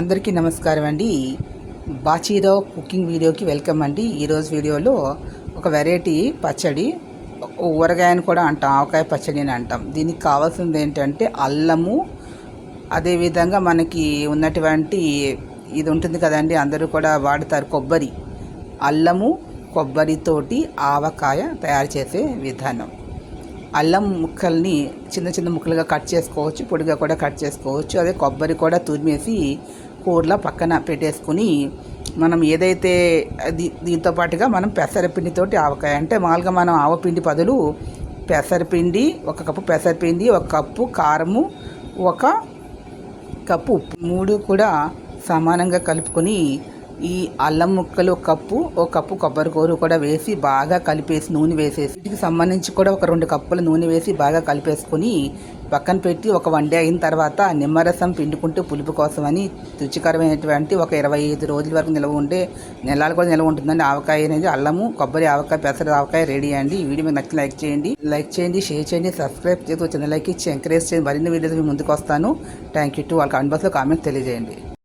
అందరికీ నమస్కారం అండి. బాచీరావు కుకింగ్ వీడియోకి వెల్కమ్ అండి. ఈరోజు వీడియోలో ఒక వెరైటీ పచ్చడి ఊరగాయని కూడా అంటాం ఆవకాయ పచ్చడి అని అంటాం. దీనికి కావాల్సింది ఏంటంటే అల్లము. అదేవిధంగా మనకి ఉన్నటువంటి ఇది ఉంటుంది కదండి అందరూ కూడా వాడతారు కొబ్బరి. అల్లము కొబ్బరితోటి ఆవకాయ తయారు చేసే విధానం. అల్లం ముక్కల్ని చిన్న చిన్న ముక్కలుగా కట్ చేసుకోవచ్చు పొడిగా కూడా కట్ చేసుకోవచ్చు. అదే కొబ్బరి కూడా తురిమేసి కూరలో పక్కన పెట్టేసుకుని మనం ఏదైతే దీ దీంతో పాటుగా మనం పెసరపిండితోటి ఆవకాయ అంటే మామూలుగా మనం ఆవపిండి బదులు పెసరపిండి ఒక కప్పు పెసరపిండి ఒక కప్పు కారము ఒక కప్పు ఉప్పు మూడు కూడా సమానంగా కలుపుకొని ఈ అల్లం ముక్కలు ఒక కప్పు ఒక కప్పు కొబ్బరి కూర కూడా వేసి బాగా కలిపేసి నూనె వేసేసి వీటికి సంబంధించి కూడా ఒక రెండు కప్పుల నూనె వేసి బాగా కలిపేసుకొని పక్కన పెట్టి ఒక వన్ డే అయిన తర్వాత నిమ్మరసం పిండుకుంటూ పులుపు కోసమని రుచికరమైనటువంటి ఒక ఇరవై ఐదు రోజుల వరకు నిల్వ ఉండే నెలలు కూడా నిల్వ ఉంటుందండి. ఆవకాయ అనేది అల్లము కొబ్బరి ఆవకాయ పెసర ఆవకాయ రెడీ అండి. ఈ వీడియో మీకు నచ్చిన లైక్ చేయండి. లైక్ చేయండి షేర్ చేయండి సబ్స్క్రైబ్ చేసి చిన్న లైక్ ఇచ్చి ఎంకరేజ్ చేయండి మరిన్ని వీడియోస్ మీ ముందుకు వస్తాను. థ్యాంక్ యూ టు వాళ్ళ కామెంట్ బాక్స్లో కామెంట్స్ తెలియజేయండి.